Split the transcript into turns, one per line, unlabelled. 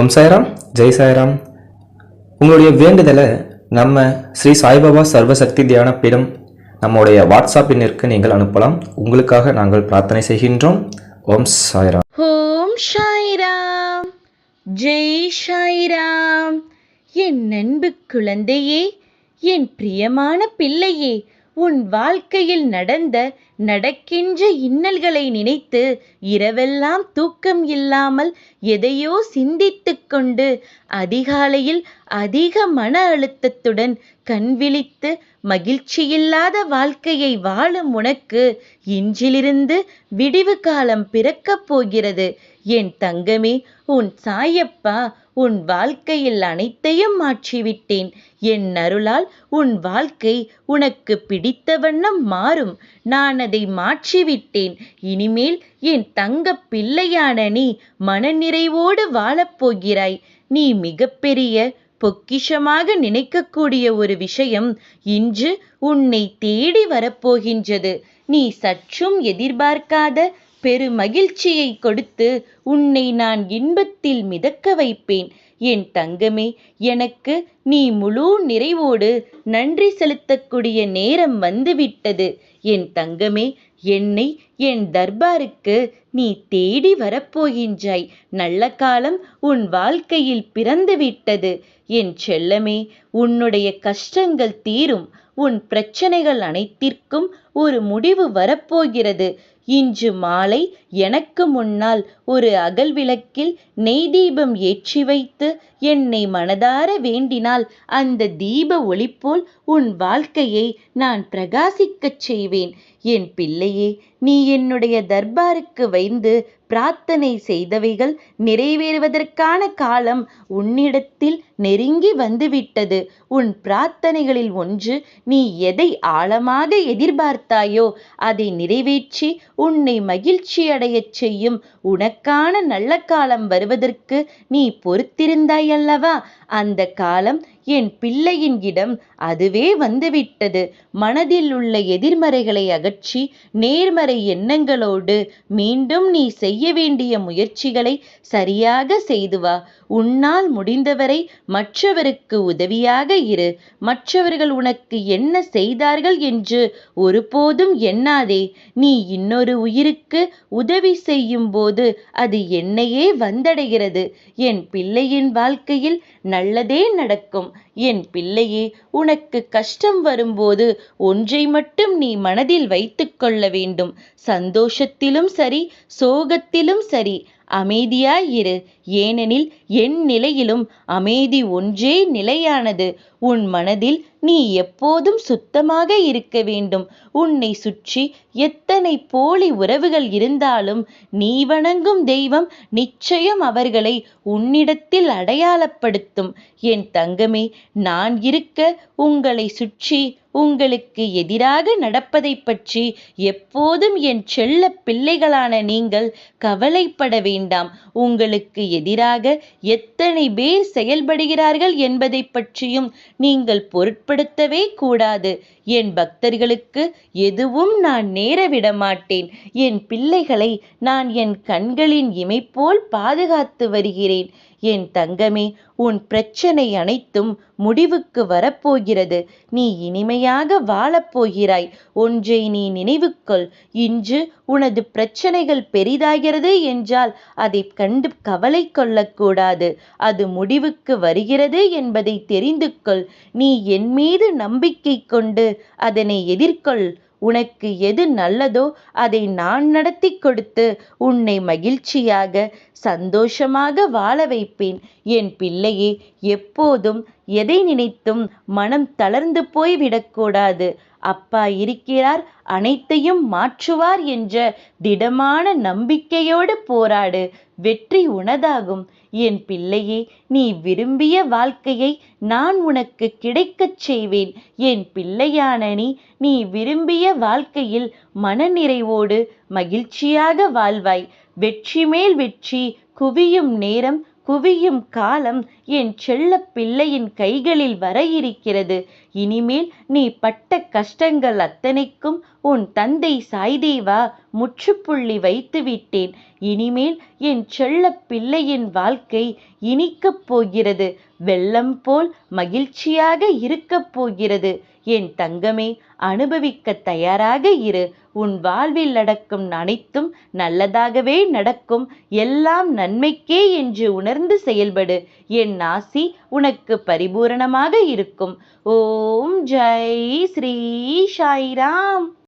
ஓம் சாய்ராம் ஜெய் சாய்ராம். உங்களுடைய வேண்டுதலை நம்ம ஸ்ரீ சாய்பாபா சர்வசக்தி தியான பீடம் நம்முடைய வாட்ஸ்அப் எண்ணிற்கு நீங்கள் அனுப்பலாம். உங்களுக்காக நாங்கள் பிரார்த்தனை செய்கின்றோம். ஓம் சாய்ராம்.
ஓம் சாய்ராம் ஜெய் சாய்ராம். என் நண்பு குழந்தையே என் பிரியமான பிள்ளையே உன் வாழ்க்கையில் நடந்த நடக்கின்ற இன்னல்களை நினைத்து இரவெல்லாம் தூக்கம் இல்லாமல் எதையோ சிந்தித்து கொண்டு அதிகாலையில் அதிக மன அழுத்தத்துடன் கண்விழித்து மகிழ்ச்சியில்லாத வாழ்க்கையை வாழும் உனக்கு இன்றிலிருந்து விடிவு காலம் பிறக்கப் போகிறது. என் தங்கமே உன் சாயப்பா உன் வாழ்க்கையில் அனைத்தையும் மாற்றிவிட்டேன். என் அருளால் உன் வாழ்க்கை உனக்கு பிடித்த வண்ணம் மாறும். நான் அதை மாற்றிவிட்டேன். இனிமேல் என் தங்கப் பிள்ளையான நீ மனநிறைவோடு வாழப்போகிறாய் நீ மிகப்பெரிய பொக்கிஷமாக நினைக்கக்கூடிய ஒரு விஷயம் இன்று உன்னை தேடி வரப்போகின்றது. நீ சற்றும் எதிர்பார்க்காத பெரு மகிழ்ச்சியை கொடுத்து உன்னை நான் இன்பத்தில் மிதக்க வைப்பேன். என் தங்கமே எனக்கு நீ முழு நிறைவோடு நன்றி செலுத்தக்கூடிய நேரம் வந்துவிட்டது. என் தங்கமே என்னை என் தர்பாருக்கு நீ தேடி வரப்போகின்றாய். நல்ல காலம் உன் வாழ்க்கையில் பிறந்துவிட்டது. என் செல்லமே உன்னுடைய கஷ்டங்கள் தீரும். உன் பிரச்சனைகள் அனைத்திற்கும் ஒரு முடிவு வரப்போகிறது. இன்று மாலை எனக்கு முன்னால் ஒரு அகல் விளக்கில் நெய் தீபம் ஏற்றி வைத்து என்னை மனதார வேண்டினால் அந்த தீப ஒளி போல் உன் வாழ்க்கையை நான் பிரகாசிக்கச் செய்வேன். என் பிள்ளையே நீ என்னுடைய தர்பாருக்கு வைந்து பிரார்த்தனை செய்தவைகள் நிறைவேறுவதற்கான காலம் உன்னிடத்தில் நெருங்கி வந்துவிட்டது. உன் பிரார்த்தனைகளில் ஒன்று நீ எதை ஆழமாக எதிர்பார்த்தாயோ அதை நிறைவேற்றி உன்னை மகிழ்ச்சியடையச் செய்யும் உனக்கான நல்ல காலம் வருவதற்கு நீ பொறுத்திருந்தாய்? அல்லவா அந்த காலம் என் பிள்ளையின் இடம் அதுவே வந்துவிட்டது. மனதில் உள்ள எதிர்மறைகளை அகற்றி நேர்மறை எண்ணங்களோடு மீண்டும் நீ செய்ய வேண்டிய முயற்சிகளை சரியாக செய்து வா. உன்னால் முடிந்தவரை மற்றவருக்கு உதவியாக இரு. மற்றவர்கள் உனக்கு என்ன செய்தார்கள் என்று ஒருபோதும் எண்ணாதே. நீ இன்னொரு உயிருக்கு உதவி செய்யும் போது அது என்னையே வந்தடைகிறது. என் பிள்ளையின் வாழ்க்கையில் நல்லதே நடக்கும். என் பிள்ளையே உனக்கு கஷ்டம் வரும்போது ஒன்றை மட்டும் நீ மனதில் வைத்துக்கொள்ள வேண்டும். சந்தோஷத்திலும் சரி சோகத்திலும் சரி அமைதியாய் இரு. ஏனெனில் என் நிலையிலும் அமைதி ஒன்றே நிலையானது. உன் மனதில் நீ எப்போதும் சுத்தமாக இருக்க வேண்டும். உன்னை சுற்றி எத்தனை போலி உறவுகள் இருந்தாலும் நீ வணங்கும் தெய்வம் நிச்சயம் அவர்களை உன்னிடத்தில் அடையாளப்படுத்தும். என் தங்கமே நான் இருக்க உங்களை சுற்றி உங்களுக்கு எதிராக நடப்பதைப் பற்றி எப்போதும் என் செல்ல பிள்ளைகளான நீங்கள் கவலைப்பட வேண்டாம். உங்களுக்கு எதிராக எத்தனை பேர் செயல்படுகிறார்கள் என்பதை பற்றியும் நீங்கள் பொருட்படுத்தவே கூடாது. என் பக்தர்களுக்கு எதுவும் நான் நேரவிட மாட்டேன் என் பிள்ளைகளை நான் என் கண்களின் இமை போல் பாதுகாத்து வருகிறேன். என் தங்கமே உன் பிரச்சனை அனைத்தும் முடிவுக்கு வரப்போகிறது. நீ இனிமையாக வாழப்போகிறாய். ஒன்றை நீ நினைவுக்கொள் இன்று உனது பிரச்சனைகள் பெரிதாகிறது என்றால் அதை கண்டு கவலை கொள்ளக்கூடாது. அது முடிவுக்கு வருகிறது என்பதை தெரிந்து கொள் நீ என் மீது நம்பிக்கை கொண்டு அதனை எதிர்கொள். உனக்கு எது நல்லதோ அதை நான் நடத்தி கொடுத்து உன்னை மகிழ்ச்சியாக சந்தோஷமாக வாழ வைப்பேன். என் பிள்ளையே எப்போதும் எதை நினைத்தும் மனம் தளர்ந்து போய் விடக்கூடாது அப்பா இருக்கிறார் அனைத்தையும் மாற்றுவார் என்ற திடமான நம்பிக்கையோடு போராடு. வெற்றி உனதாகும். என் பிள்ளையே நீ விரும்பிய வாழ்க்கையை நான் உனக்கு கிடைக்கச் செய்வேன். என் பிள்ளையான நீ நீ விரும்பிய வாழ்க்கையில் மனநிறைவோடு மகிழ்ச்சியாக வாழ்வாய். வெற்றி மேல் வெற்றி குவியும் நேரம் குவியும் காலம் என் செல்ல பிள்ளையின் கைகளில் வர இருக்கிறது. இனிமேல் நீ பட்ட கஷ்டங்கள் அத்தனைக்கும் உன் தந்தை சாய்தேவா முற்றுப்புள்ளி வைத்து விட்டேன் இனிமேல் என் செல்ல பிள்ளையின் வாழ்க்கை இனிக்கப் போகிறது. வெள்ளம் போல் மகிழ்ச்சியாக இருக்கப் போகிறது. என் தங்கமே அனுபவிக்க தயாராக இரு. உன் வாழ்வில் நடக்கும் அனைத்தும் நல்லதாகவே நடக்கும். எல்லாம் நன்மைக்கே என்று உணர்ந்து செயல்படு. என் ஆசி உனக்கு பரிபூரணமாக இருக்கும். ஓம் ஜெய் ஸ்ரீ சாய்ராம்.